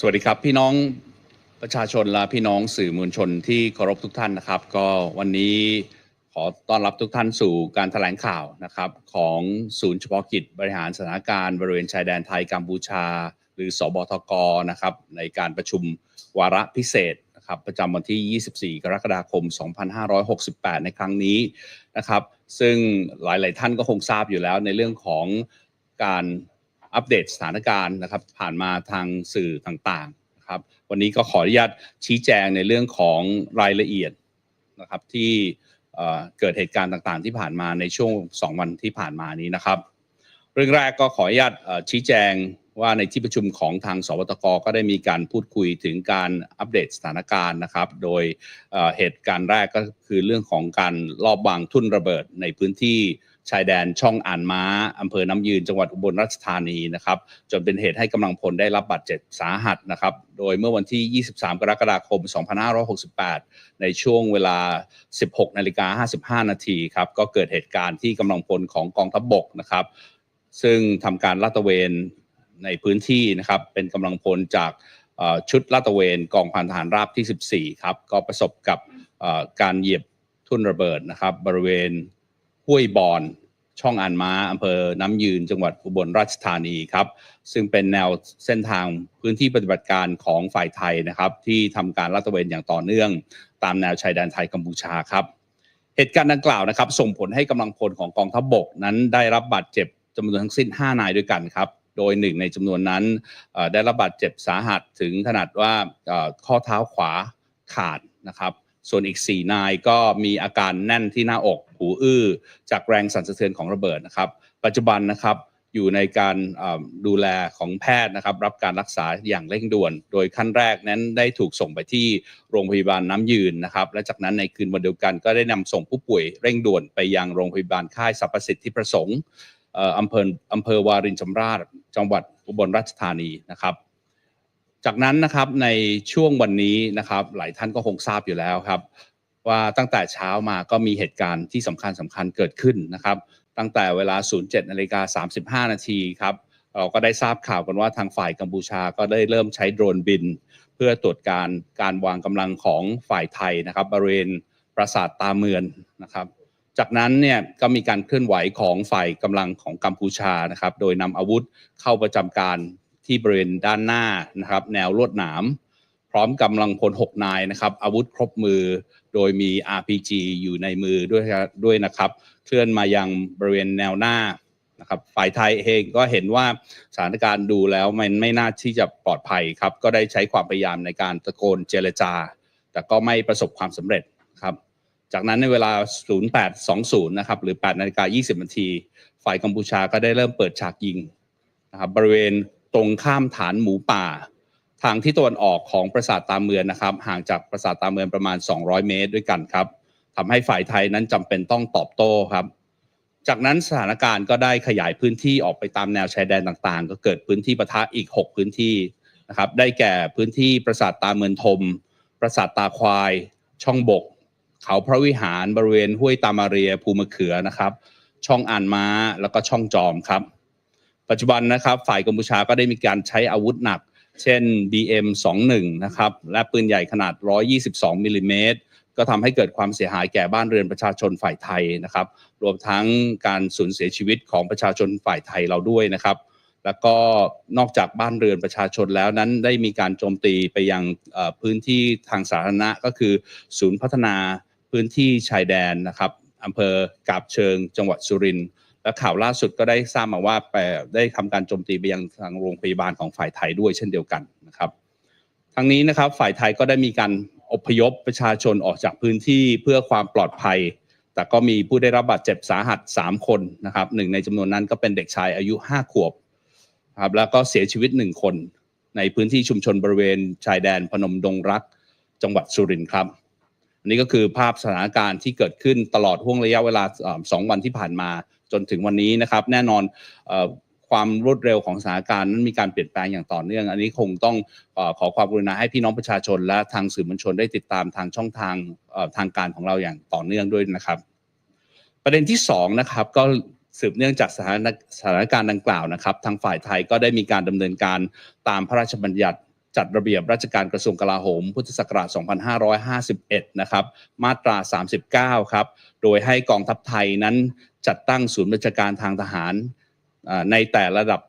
สวัสดีครับ พี่น้องประชาชนและพี่น้องสื่อมวลชนที่เคารพทุกท่านนะครับ ก็วันนี้ขอต้อนรับทุกท่านสู่การแถลงข่าวนะครับ ของศูนย์เฉพาะกิจบริหารสถานการณ์บริเวณชายแดนไทยกัมพูชา หรือสบทกนะครับ ในการประชุมวาระพิเศษนะครับประจำวันที่ 24 กรกฎาคม 2568 ในครั้งนี้นะครับ ซึ่งหลาย ๆ ท่านก็คงทราบอยู่แล้วในเรื่องของการ อัปเดตสถานการณ์นะครับ ผ่านมาทางสื่อต่างๆนะครับ วันนี้ก็ขออนุญาตชี้แจงในเรื่องของรายละเอียดนะครับที่เกิดเหตุการณ์ต่างๆ ที่ผ่านมาในช่วง 2 วันที่ผ่านมานี้นะครับ เรื่องแรกก็ขออนุญาตชี้แจงว่าในที่ประชุมของทางสวตกก็ได้มีการพูดคุยถึงการอัปเดตสถานการณ์นะครับ โดยเอ่อเหตุการณ์แรกก็คือเรื่องของการลอบวางทุ่นระเบิดในพื้นที่ ชายแดนช่องอ่านม้าอำเภอน้ำยืนจังหวัดอุบลราชธานีนะครับจนเป็นเหตุให้กำลังพลได้รับบาดเจ็บสาหัสนะครับโดยเมื่อวันที่ 23 กรกฎาคม 2568 ในช่วงเวลา 16 นาฬิกา 55 นาทีครับก็เกิดเหตุการณ์ที่กำลังพลของกองทัพบกนะครับ ซึ่งทำการลาดตระเวนในพื้นที่นะครับเป็นกำลังพลจากชุดลาดตระเวนกองพันทหารราบที่ 14 ครับ ก็ประสบกับการเหยียบทุ่นระเบิดนะครับ บริเวณ ห้วยบอนช่องอ่านม้าอำเภอน้ำยืนจังหวัดอุบลราชธานีครับ ซึ่งเป็นแนวเส้นทางพื้นที่ปฏิบัติการของฝ่ายไทยนะครับ ที่ทำการลาดตระเวนอย่างต่อเนื่อง ตามแนวชายแดนไทยกัมพูชาครับ เหตุการณ์ดังกล่าวนะครับ ส่งผลให้กำลังพลของกองทัพบกนั้นได้รับบาดเจ็บจำนวนทั้งสิ้น 5 นายด้วยกันครับโดยหนึ่งในจำนวนนั้นได้รับบาดเจ็บสาหัสถึงขนาดว่าข้อเท้าขวาขาดนะครับ ส่วนอีก 4 นายก็มีอาการแน่นที่หน้าอกหูอื้อ จากแรงสั่นสะเทือนของระเบิดนะครับ ปัจจุบันนะครับอยู่ในการดูแลของแพทย์นะครับ รับการรักษาอย่างเร่งด่วน โดยขั้นแรกนั้นได้ถูกส่งไปที่โรงพยาบาลน้ำยืนนะครับ และจากนั้นในคืนวันเดียวกันก็ได้นำส่งผู้ป่วยเร่งด่วนไปยังโรงพยาบาลค่ายสรรพสิทธิประสงค์เอ่ออำเภออำเภอวารินชำราบจังหวัดอุบลราชธานีนะครับ จากนั้นนะครับในช่วงวันนี้นะครับ หลายท่านก็คงทราบอยู่แล้วครับ ว่าตั้งแต่เช้ามาก็มีเหตุการณ์ที่สำคัญสำคัญเกิดขึ้นนะครับ ตั้งแต่เวลา 07นาฬิกา35 นาทีครับเราก็ได้ทราบข่าวกันว่าทางฝ่ายกัมพูชาก็ได้เริ่มใช้โดรนบิน เพื่อตรวจการการวางกำลังของฝ่ายไทยนะครับบริเวณปราสาทตาเมือนนะครับจากนั้นเนี่ยก็มีการเคลื่อนไหวของฝ่ายกำลังของกัมพูชานะครับ โดยนำอาวุธเข้าประจำการ ที่บริเวณด้านหน้านะครับ แนวลวดหนาม พร้อมกำลังพล6นายนะครับ อาวุธครบมือโดยมี RPG อยู่ในมือด้วยด้วยนะครับ เคลื่อนมายังบริเวณแนวหน้านะครับฝ่ายไทยเองก็เห็นว่าสถานการณ์ดูแล้วมันไม่น่าที่จะปลอดภัยครับ ก็ได้ใช้ความพยายามในการตะโกนเจรจา แต่ก็ไม่ประสบความสำเร็จครับ จากนั้นในเวลา 0820 นะครับ หรือ8นาฬิกา20นาที ฝ่ายกัมพูชาก็ได้เริ่มเปิดฉากยิงนะครับบริเวณ ตรงข้ามฐานหมูป่า ทางที่ตะวันออกของปราสาทตาเมือนนะครับ ห่างจากปราสาทตาเมือนประมาณ 200 เมตรด้วยกันครับทำให้ฝ่ายไทยนั้นจำเป็นต้องตอบโต้ครับ จากนั้นสถานการณ์ก็ได้ขยายพื้นที่ออกไปตามแนวชายแดนต่างๆ ก็เกิดพื้นที่ปะทะอีก 6 พื้นที่นะครับ ได้แก่พื้นที่ปราสาทตาเมือนทม ปราสาทตาควาย ช่องบก เขาพระวิหารบริเวณห้วยตามาเรียภูมะเขือนะครับ ช่องอ่านม้าแล้วก็ช่องจอมครับ ปัจจุบันนะครับฝ่ายกัมพูชาก็ได้มีการใช้อาวุธหนัก เช่น BM 21 นะครับและปืนใหญ่ขนาด 122มิลลิเมตรก็ทำให้เกิดความเสียหายแก่บ้านเรือนประชาชนฝ่ายไทยนะครับ รวมทั้งการสูญเสียชีวิตของประชาชนฝ่ายไทยเราด้วยนะครับ แล้วก็นอกจากบ้านเรือนประชาชนแล้วนั้นได้มีการโจมตีไปยังพื้นที่ทางสาธารณะก็คือ ศูนย์พัฒนาพื้นที่ชายแดนนะครับอำเภอกาบเชิงจังหวัดสุรินทร์ และข่าวล่าสุดก็ได้ทราบมาว่าไปได้ทำการโจมตีไปยังทางโรงพยาบาลของฝ่ายไทยด้วยเช่นเดียวกันนะครับ ทั้งนี้นะครับฝ่ายไทยก็ได้มีการอพยพประชาชนออกจากพื้นที่เพื่อความปลอดภัย แต่ก็มีผู้ได้รับบาดเจ็บสาหัส 3 คนนะครับหนึ่งในจำนวนนั้นก็เป็นเด็กชายอายุ 5 ขวบครับแล้วก็เสียชีวิต 1 คน ในพื้นที่ชุมชนบริเวณชายแดนพนมดงรัก จังหวัดสุรินทร์ครับอันนี้ก็คือภาพสถานการณ์ที่เกิดขึ้นตลอดห่วงระยะเวลาสองวันที่ผ่านมา จนถึงวันนี้นะครับ แน่นอนความรวดเร็วของสถานการณ์นั้นมีการเปลี่ยนแปลงอย่างต่อเนื่อง อันนี้คงต้องอขอความกรุณาให้พี่น้องประชาชน และทางสื่อมวลชนได้ติดตามทางช่องทางทางการของเราอย่างต่อเนื่องด้วยนะครับ ประเด็นที่สองนะครับก็สืบเนื่องจากสถานสถานการณ์ดังกล่าวนะครับ ทางฝ่ายไทยก็ได้มีการดำเนินการตามพระราชบัญญัติจัดระเบียบราชการกระทรวงกลาโหม พุทธศักราช 2551 นะครับ มาตรา 39 ครับ โดยให้กองทัพไทยนั้น จัดตั้งศูนย์บัญชาการทางทหารในแต่ระดับ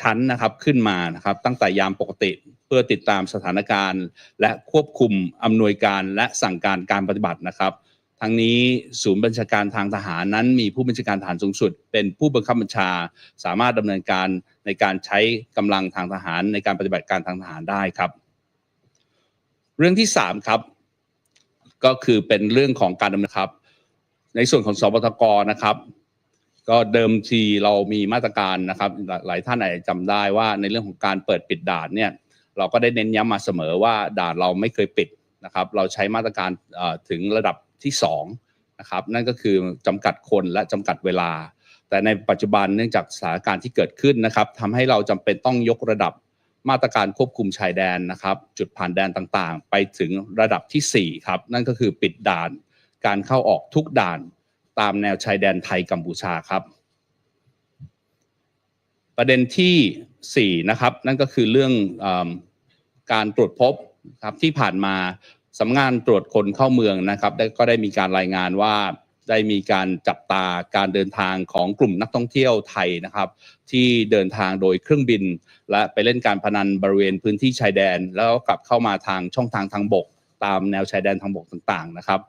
ชั้นนะครับขึ้นมานะครับตั้งแต่ยามปกติเพื่อติดตามสถานการณ์ และควบคุมอำนวยการและสั่งการการปฏิบัตินะครับ ทั้งนี้ศูนย์บัญชาการทางทหารนั้น มีผู้บัญชาการทหารสูงสุด เป็นผู้บังคับบัญชา สามารถดำเนินการในการใช้กำลังทางทหารในการปฏิบัติการทางทหารได้ครับ เรื่องที่สามครับก็คือเป็นเรื่องของการดำเนินครับ ในส่วนของสบทกนะครับ ก็เดิมทีเรามีมาตรการนะครับ หลายท่านอาจจะจำได้ว่าในเรื่องของการเปิดปิดด่านเนี่ยเราก็ได้เน้นย้ำมาเสมอว่าด่านเราไม่เคยปิดนะครับ เราใช้มาตรการถึงระดับที่2นะครับนั่นก็คือจำกัดคนและจำกัดเวลา แต่ในปัจจุบันเนื่องจากสถานการณ์ที่เกิดขึ้นนะครับทำให้เราจำเป็นต้องยกระดับมาตรการควบคุมชายแดนนะครับ จุดผ่านแดนต่างๆ ไปถึงระดับทีสี่4 ครับ นั่นก็คือปิดด่าน การเข้าออกทุกด่านตามแนวชายแดนไทยกัมพูชาครับ ประเด็นที่สี่นะครับนั่นก็คือเรื่องอการตรวจพบครับที่ผ่านมาสำนักงานตรวจคนเข้าเมืองนะครับได้ก็ได้มีการรายงานว่าได้มีการจับตาการเดินทางของกลุ่มนักท่องเที่ยวไทยนะครับ ที่เดินทางโดยเครื่องบิน และไปเล่นการพนันบริเวณพื้นที่ชายแดน แล้วกลับเข้ามาทางช่องทางทางบก ตามแนวชายแดนทางบกต่างๆนะครับ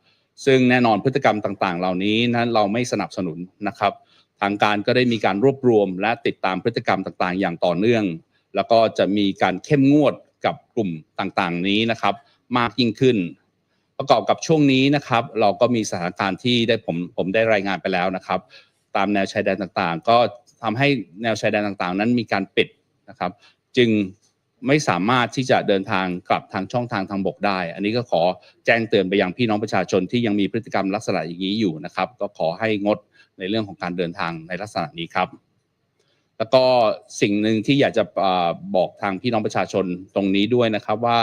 ซึ่งแน่นอนพฤติกรรมต่างๆ เหล่านี้นั้นเราไม่สนับสนุนนะครับ ทางการก็ได้มีการรวบรวม และติดตามพฤติกรรมต่างๆ อย่างต่อเนื่อง แล้วก็จะมีการเข้มงวดกับกลุ่มต่างๆ นี้นะครับ มากยิ่งขึ้น ประกอบกับช่วงนี้นะครับ เราก็มีสถานการณ์ที่ได้ผมผมได้รายงานไปแล้วนะครับ ตามแนวชายแดนต่างๆ ก็ทำให้แนวชายแดนต่างๆ นั้นมีการปิดนะครับ จึง ไม่สามารถที่จะเดินทางกลับทางช่องทางทางบกได้ อันนี้ก็ขอแจ้งเตือนไปยังพี่น้องประชาชนที่ยังมีพฤติกรรมลักษณะอย่างนี้อยู่นะครับ ก็ขอให้งดในเรื่องของการเดินทางในลักษณะนี้ครับ แล้วก็สิ่งหนึ่งที่อยากจะบอกทางพี่น้องประชาชนตรงนี้ด้วยนะครับว่า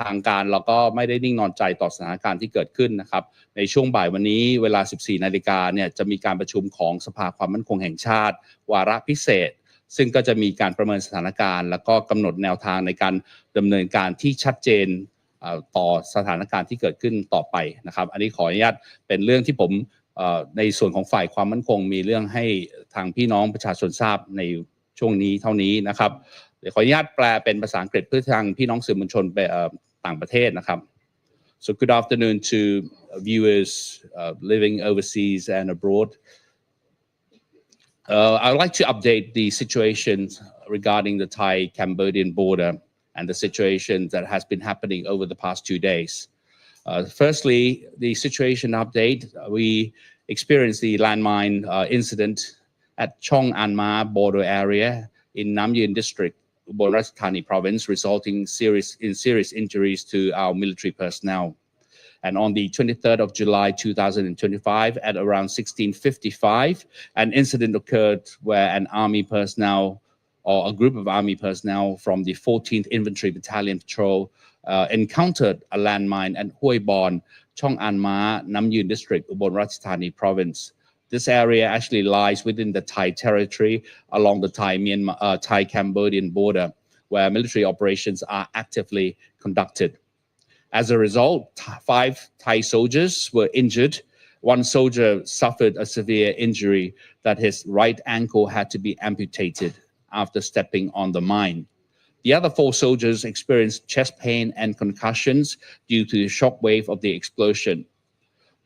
ทางการเราก็ไม่ได้นิ่งนอนใจต่อสถานการณ์ที่เกิดขึ้นนะครับ ในช่วงบ่ายวันนี้เวลา 14 นาฬิกาเนี่ยจะมีการประชุมของสภาความมั่นคงแห่งชาติ วาระพิเศษ ซึ่งก็จะมีการประเมินสถานการณ์ แล้วก็กำหนดแนวทางในการดำเนินการที่ชัดเจนต่อสถานการณ์ที่เกิดขึ้นต่อไปนะครับ อันนี้ขออนุญาตเป็นเรื่องที่ผมในส่วนของฝ่ายความมั่นคง มีเรื่องให้ทางพี่น้องประชาชนทราบในช่วงนี้เท่านี้นะครับเดี๋ยวขออนุญาตแปลเป็นภาษาอังกฤษเพื่อทางพี่น้องสื่อมวลชนไปต่างประเทศนะครับ so good afternoon to viewers uh, living overseas and abroad Uh, I would like to update the situation regarding the Thai-Cambodian border and the situation that has been happening over the past two days. Uh, firstly, the situation update, uh, we experienced the landmine uh, incident at Chong An Ma border area in Nam Yen district, Ubon Ratchathani province, resulting serious, in serious injuries to our military personnel. And on the 23rd of July 2025, at around 1655, an incident occurred where an army personnel or a group of army personnel from the 14th Infantry Battalion Patrol uh, encountered a landmine at Hoi Bon, Chong An Ma, Nam Yuen District, Ubon Ratchathani Province. This area actually lies within the Thai territory along the Thai Myanmar, uh, Thai Cambodian border, where military operations are actively conducted. As a result, five Thai soldiers were injured. One soldier suffered a severe injury that his right ankle had to be amputated after stepping on the mine. The other four soldiers experienced chest pain and concussions due to the shock wave of the explosion.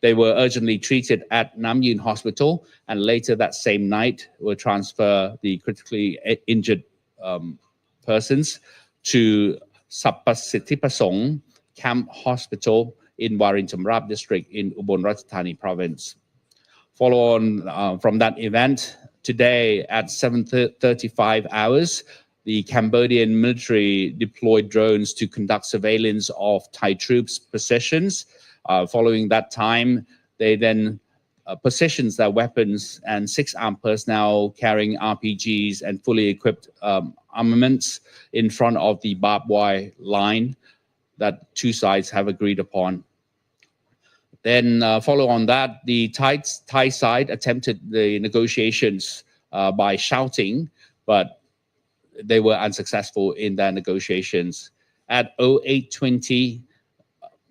They were urgently treated at Nam Yuen Hospital and later that same night were transferred the critically injured um, persons to Sapasitipasong Camp Hospital in Warin Chamrap district in Ubon Ratchathani province. Follow on uh, from that event, today at 7.35 hours, the Cambodian military deployed drones to conduct surveillance of Thai troops' positions. Uh, following that time, they then uh, positions their weapons and six armed personnel carrying RPGs and fully equipped um, armaments in front of the barbed wire line that two sides have agreed upon. Then uh, follow on that, the Thai, Thai side attempted the negotiations uh, by shouting, but they were unsuccessful in their negotiations. At 0820,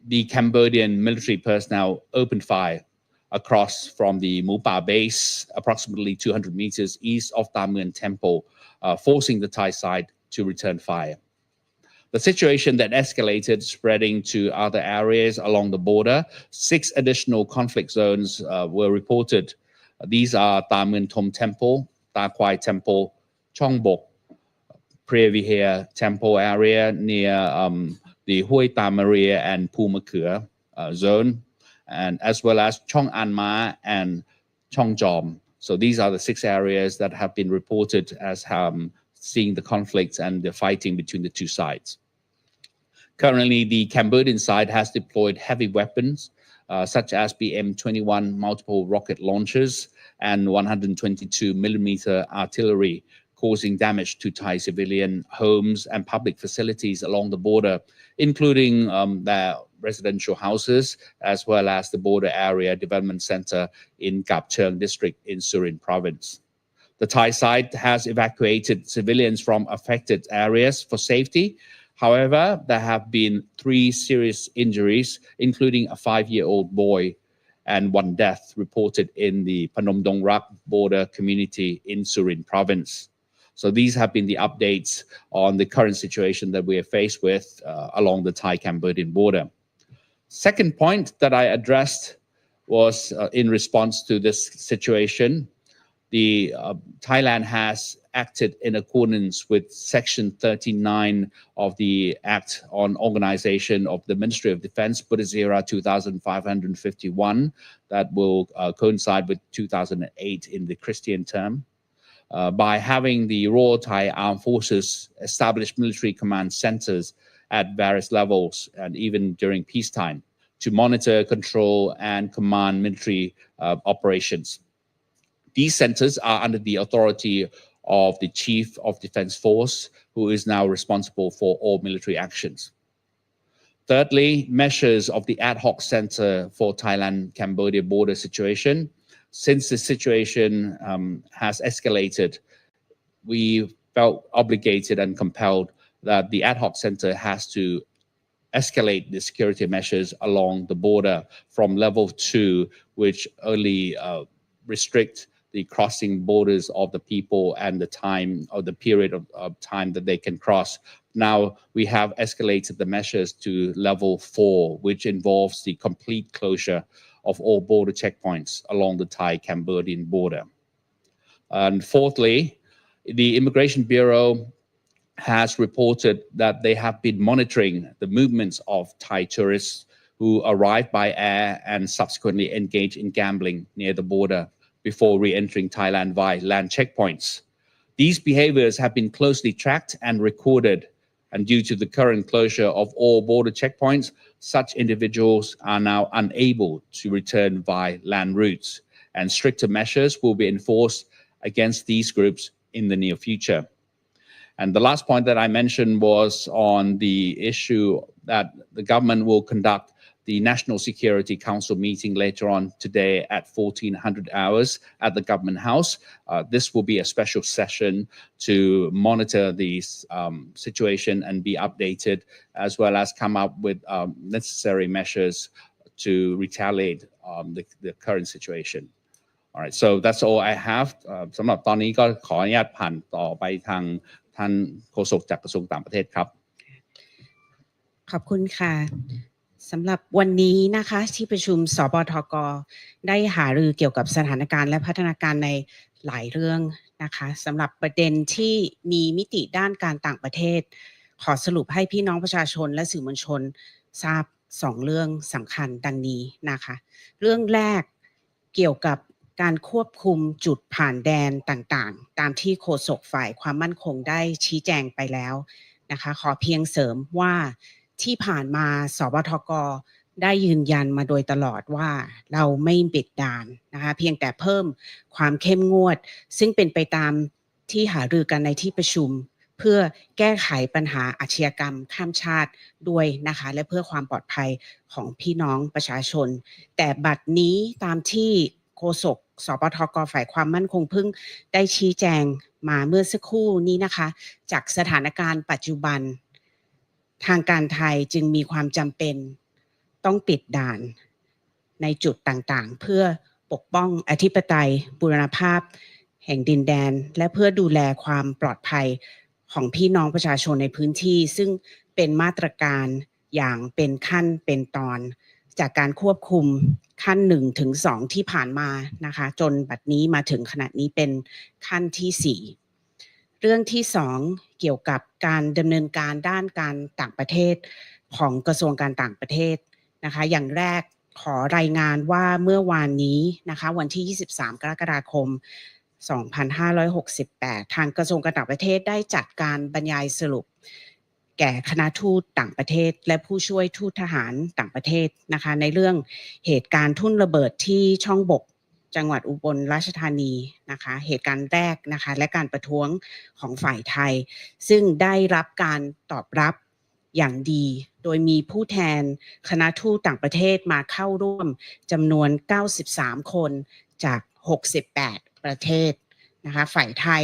the Cambodian military personnel opened fire across from the Mupa base, approximately 200 meters east of Damun Temple, uh, forcing the Thai side to return fire. The situation that escalated, spreading to other areas along the border. Six additional conflict zones uh, were reported. These are Damun Tom Temple, Ta Kwai Temple, Chongbok, Previhir Temple area near um, the Hui Tamaria and Pumakua uh, zone, and as well as Chong An Ma and Chong Jom. So these are the six areas that have been reported as um, seeing the conflicts and the fighting between the two sides. Currently, the Cambodian side has deployed heavy weapons, uh, such as BM-21 multiple rocket launchers and 122 millimeter artillery, causing damage to Thai civilian homes and public facilities along the border, including um, their residential houses, as well as the border area development center in Gap Cheung district in Surin province. The Thai side has evacuated civilians from affected areas for safety. However, there have been three serious injuries, including a five-year-old boy and one death reported in the Phnom Dong Rak border community in Surin province. So these have been the updates on the current situation that we are faced with uh, along the Thai-Cambodian border. Second point that I addressed was uh, in response to this situation the uh, Thailand has acted in accordance with Section 39 of the Act on Organization of the Ministry of Defense, Buddhist 2551, that will uh, coincide with 2008 in the Christian term. Uh, by having the Royal Thai Armed Forces establish military command centers at various levels and even during peacetime to monitor, control, and command military uh, operations. These centers are under the authority of the Chief of Defense Force, who is now responsible for all military actions. Thirdly, measures of the ad hoc center for Thailand Cambodia border situation. Since the situation um, has escalated, we felt obligated and compelled that the ad hoc center has to escalate the security measures along the border from level two, which only uh, restrict the crossing borders of the people and the time or the period of, of, time that they can cross. Now we have escalated the measures to level four, which involves the complete closure of all border checkpoints along the Thai-Cambodian border. And fourthly, the Immigration Bureau has reported that they have been monitoring the movements of Thai tourists who arrive by air and subsequently engage in gambling near the border before re-entering Thailand via land checkpoints. These behaviors have been closely tracked and recorded, and due to the current closure of all border checkpoints, such individuals are now unable to return via land routes, and stricter measures will be enforced against these groups in the near future. And the last point that I mentioned was on the issue that the government will conduct the National Security Council meeting later on today at 1400 hours at the Government House. Uh, this will be a special session to monitor the um, situation and be updated, as well as come up with um, necessary measures to retaliate um, the, the current situation. All right, so that's all I have สำหรับตอนนี้ก็ขออนุญาตผ่านต่อไปทางท่านโฆษกจากกระทรวงต่างประเทศครับ ขอบคุณค่ะ สำหรับวันนี้นะคะที่ประชุมสบทก ได้หารือเกี่ยวกับสถานการณ์และพัฒนาการในหลายเรื่องนะคะสำหรับประเด็นที่มีมิติด้านการต่างประเทศ ขอสรุปให้พี่น้องประชาชนและสื่อมวลชนทราบสองเรื่องสำคัญดังนี้นะคะ เรื่องแรกเกี่ยวกับการควบคุมจุดผ่านแดนต่างๆ ตามที่โฆษกฝ่ายความมั่นคงได้ชี้แจงไปแล้วนะคะ ขอเพียงเสริมว่า ที่ผ่านมาสบทกได้ยืนยันมาโดยตลอดว่าเราไม่ปิดด่านนะคะเพียงแต่เพิ่มความเข้มงวด ซึ่งเป็นไปตามที่หารือกันในที่ประชุม เพื่อแก้ไขปัญหาอาชญากรรมข้ามชาติด้วยนะคะ และเพื่อความปลอดภัยของพี่น้องประชาชน แต่บัดนี้ตามที่โฆษกสปทกฝ่ายความมั่นคงเพิ่งได้ชี้แจงมาเมื่อสักครู่นี้นะคะ จากสถานการณ์ปัจจุบัน ทางการไทยจึงมีความจำเป็น ต้องปิดด่านในจุดต่างๆ เพื่อปกป้องอธิปไตยบูรณภาพ แห่งดินแดน และเพื่อดูแลความปลอดภัยของพี่น้องประชาชนในพื้นที่ ซึ่งเป็นมาตรการอย่างเป็นขั้นเป็นตอน จากการควบคุมขั้นหนึ่งถึงสองที่ผ่านมานะคะ จนบัดนี้มาถึงขณะนี้เป็นขั้นที่สี่เรื่องที่สอง เกี่ยวกับการดำเนินการด้านการต่างประเทศของกระทรวงการต่างประเทศนะคะ อย่างแรกขอรายงานว่าเมื่อวานนี้นะคะ วันที่ 23 กรกฎาคม 2568 ทางกระทรวงการต่างประเทศได้จัดการบรรยายสรุป แก่คณะทูตต่างประเทศ และผู้ช่วยทูตทหารต่างประเทศนะคะ ในเรื่องเหตุการณ์ทุ่นระเบิดที่ช่องบก จังหวัดอุบลราชธานีนะคะ เหตุการณ์แรกนะคะ และการประท้วงของฝ่ายไทย ซึ่งได้รับการตอบรับอย่างดี โดยมีผู้แทนคณะทูตต่างประเทศมาเข้าร่วมจำนวน 93 คนจาก 68 ประเทศนะคะ ฝ่ายไทย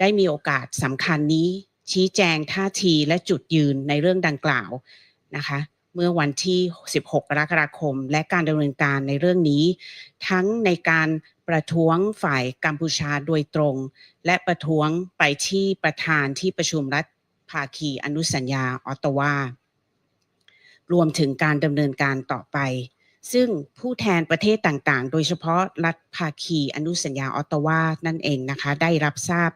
ได้มีโอกาสสำคัญนี้ชี้แจงท่าทีและจุดยืนในเรื่องดังกล่าวนะคะ เมื่อวันที่ 16 กรกฎาคม และการดำเนินการในเรื่องนี้ ทั้งในการประท้วงฝ่ายกัมพูชาโดยตรง และประท้วงไปที่ประธานที่ประชุมรัฐภาคีอนุสัญญาออตตาวารวมถึงการดำเนินการต่อไป ซึ่งผู้แทนประเทศต่างๆ โดยเฉพาะรัฐภาคีอนุสัญญาออตตาวานั่นเองนะคะ ได้รับทราบ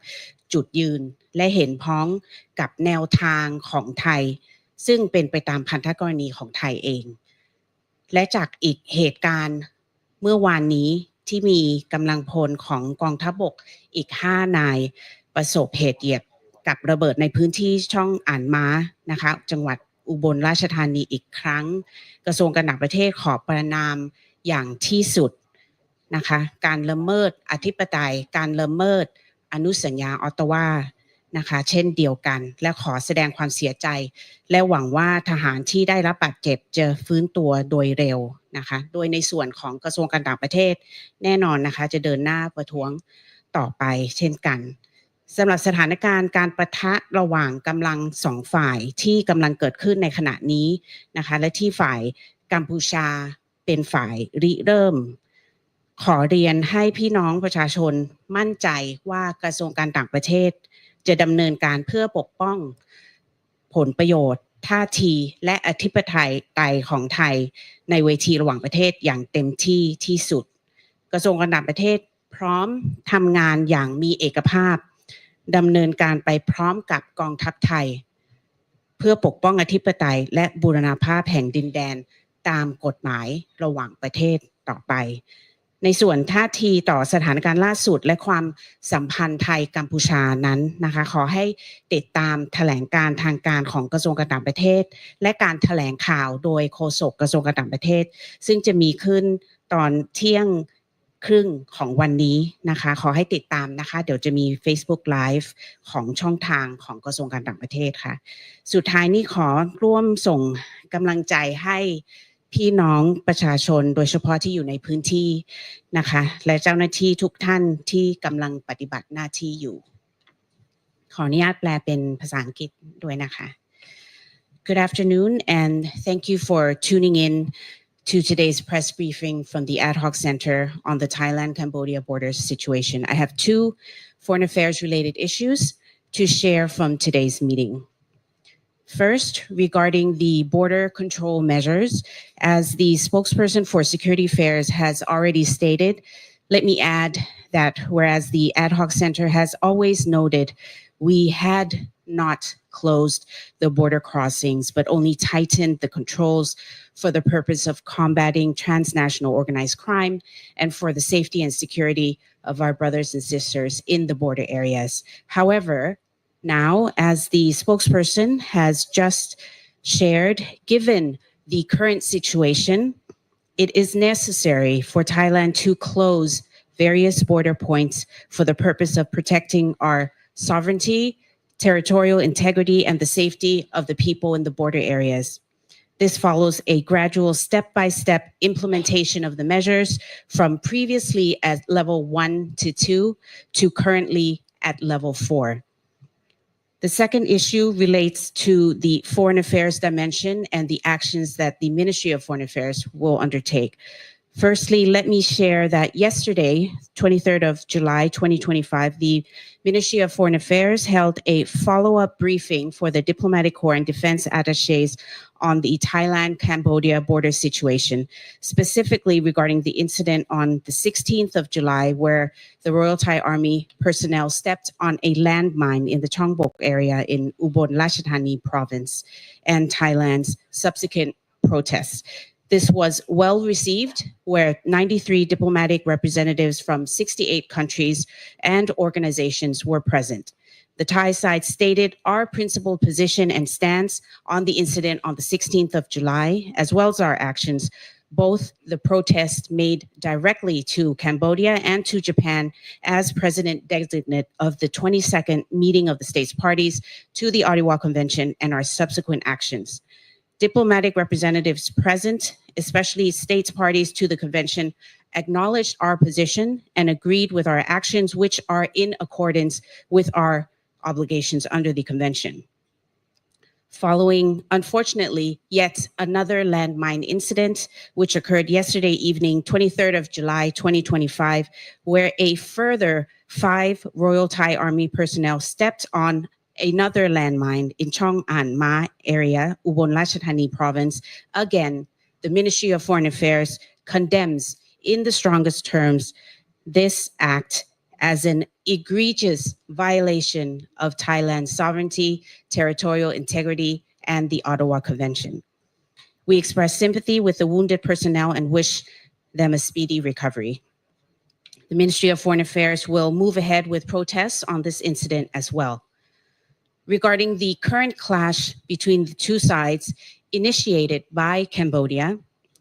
จุดยืนและเห็นพ้องกับแนวทางของไทย ซึ่งเป็นไปตามพันธกรณีของไทยเอง และจากอีกเหตุการณ์เมื่อวานนี้ที่มีกำลังพลของกองทัพบกอีก 5 นาย ประสบเหตุเหยียบกับระเบิดในพื้นที่ช่องอ่านม้านะคะจังหวัดอุบลราชธานีอีกครั้ง กระทรวงการต่างประเทศขอประนามอย่างที่สุดนะคะการละเมิดอธิปไตย การละเมิดอนุสัญญาออตตาวา นะคะ เช่นเดียวกัน และขอแสดงความเสียใจ และหวังว่าทหารที่ได้รับบาดเจ็บจะฟื้นตัวโดยเร็วนะคะ โดยในส่วนของกระทรวงการต่างประเทศ แน่นอนนะคะ จะเดินหน้าประท้วงต่อไป เช่นกันสำหรับสถานการณ์การประทะระหว่างกำลังสองฝ่ายที่กำลังเกิดขึ้นในขณะนี้นะคะ และที่ฝ่ายกัมพูชาเป็นฝ่ายริเริ่ม ขอเรียนให้พี่น้องประชาชนมั่นใจว่ากระทรวงการต่างประเทศ จะดำเนินการเพื่อปกป้องผลประโยชน์ ท่าทีและอธิปไตยไตยของไทยในเวทีระหว่างประเทศอย่างเต็มที่ที่สุด กระทรวงการต่างประเทศพร้อมทำงานอย่างมีเอกภาพดำเนินการไปพร้อมกับกองทัพไทย เพื่อปกป้องอธิปไตย และบูรณาภาพแห่งดินแดนตามกฎหมายระหว่างประเทศต่อไป ในส่วนท่าทีต่อสถานการณ์ล่าสุดและความสัมพันธ์ไทยกัมพูชานั้นนะคะ ขอให้ติดตามแถลงการทางการของกระทรวงการต่างประเทศ และการแถลงข่าวโดยโฆษกกระทรวงการต่างประเทศ ซึ่งจะมีขึ้นตอนเที่ยงครึ่งของวันนี้นะคะ ขอให้ติดตามนะคะ เดี๋ยวจะมี Facebook Live ของช่องทางของกระทรวงการต่างประเทศค่ะ สุดท้ายนี้ขอร่วมส่งกำลังใจให้ พี่น้องประชาชนโดยเฉพาะที่อยู่ในพื้นที่นะคะ และเจ้าหน้าที่ทุกท่านที่กำลังปฏิบัติหน้าที่อยู่ ขออนุญาตแปลเป็นภาษาอังกฤษด้วยนะคะ Good afternoon and thank you for tuning in to today's press briefing from the Ad Hoc Center on the Thailand-Cambodia border situation. I have two foreign affairs related issues to share from today's meeting. First, regarding the border control measures, as the spokesperson for Security Affairs has already stated, let me add that whereas the Ad Hoc Center has always noted we had not closed the border crossings, but only tightened the controls for the purpose of combating transnational organized crime and for the safety and security of our brothers and sisters in the border areas. However, now, as the spokesperson has just shared, given the current situation, it is necessary for Thailand to close various border points for the purpose of protecting our sovereignty, territorial integrity, and the safety of the people in the border areas. This follows a gradual step by step implementation of the measures from previously at level one to two to currently at level four. The second issue relates to the foreign affairs dimension and the actions that the Ministry of Foreign Affairs will undertake. Firstly, let me share that yesterday, 23rd of July, 2025, the Ministry of Foreign Affairs held a follow-up briefing for the diplomatic corps and defense attaches on the Thailand-Cambodia border situation, specifically regarding the incident on the 16th of July where the Royal Thai Army personnel stepped on a landmine in the Chongbuk area in Ubon Ratchathani province and Thailand's subsequent protests. This was well received, where 93 diplomatic representatives from 68 countries and organizations were present. The Thai side stated our principal position and stance on the incident on the 16th of July, as well as our actions, both the protest made directly to Cambodia and to Japan as president designate of the 22nd meeting of the states parties to the Ottawa Convention and our subsequent actions diplomatic representatives present, especially states parties to the convention, acknowledged our position and agreed with our actions, which are in accordance with our obligations under the convention. Following, unfortunately, yet another landmine incident, which occurred yesterday evening, 23rd of July, 2025, where a further five Royal Thai Army personnel stepped on another landmine in Chong An Ma area, Ubon Ratchathani province. Again, the Ministry of Foreign Affairs condemns in the strongest terms this act as an egregious violation of Thailand's sovereignty, territorial integrity, and the Ottawa Convention. We express sympathy with the wounded personnel and wish them a speedy recovery. The Ministry of Foreign Affairs will move ahead with protests on this incident as well regarding the current clash between the two sides initiated by Cambodia,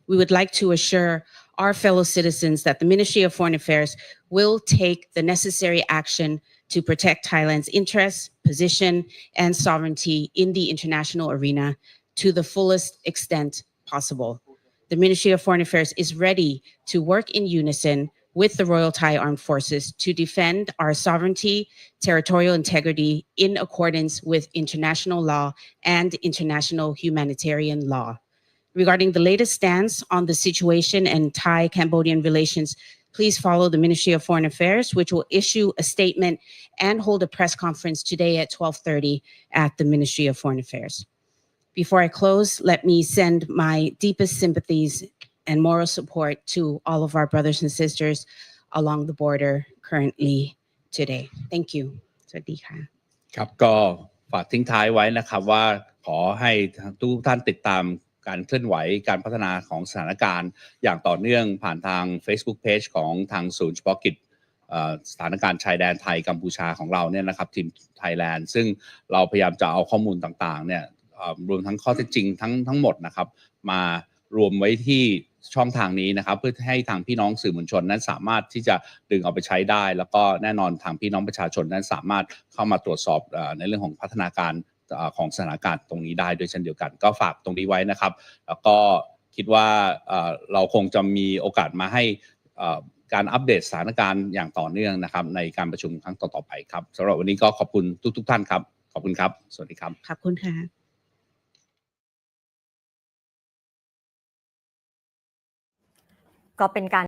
we would like to assure our fellow citizens that the Ministry of Foreign Affairs will take the necessary action to protect Thailand's interests, position, and sovereignty in the international arena to the fullest extent possible. The Ministry of Foreign Affairs is ready to work in unison with the Royal Thai Armed Forces to defend our sovereignty, territorial integrity in accordance with international law and international humanitarian law. Regarding the latest stance on the situation and Thai-Cambodian relations, please follow the Ministry of Foreign Affairs, which will issue a statement and hold a press conference today at 12:30 at the Ministry of Foreign Affairs. Before I close, let me send my deepest sympathies and moral support to all of our brothers and sisters along the border currently today. Thank you. สวัสดีค่ะ ครับก็ฝากทิ้งท้ายไว้นะครับว่าขอให้ทุกท่านติดตามการเคลื่อนไหวการพัฒนาของสถานการณ์ อย่างต่อเนื่องผ่านทาง Facebook Page ของทางศูนย์เฉพาะกิจสถานการณ์ชายแดนไทยกัมพูชาของเราเนี่ยนะครับทีมไทยแลนด์ซึ่งเราพยายามจะเอาข้อมูลต่างๆเนี่ยรวมทั้งข้อเท็จจริงทั้งทั้งหมดนะครับมารวมไว้ที่ ช่องทางนี้นะครับ เพื่อให้ทางพี่น้องสื่อมวลชนนั้นสามารถที่จะดึงเอาไปใช้ได้ แล้วก็แน่นอนทางพี่น้องประชาชนนั้นสามารถเข้ามาตรวจสอบในเรื่องของพัฒนาการของสถานการณ์ตรงนี้ได้ด้วยเช่นเดียวกัน ก็ฝากตรงนี้ไว้นะครับ แล้วก็คิดว่าเราคงจะมีโอกาสมาให้การอัปเดตสถานการณ์อย่างต่อเนื่องนะครับ ในการประชุมครั้งต่อๆไปครับสำหรับวันนี้ก็ขอบคุณทุก ๆ ท่านครับ ขอบคุณครับ สวัสดีครับ ขอบคุณค่ะ ก็เป็นการ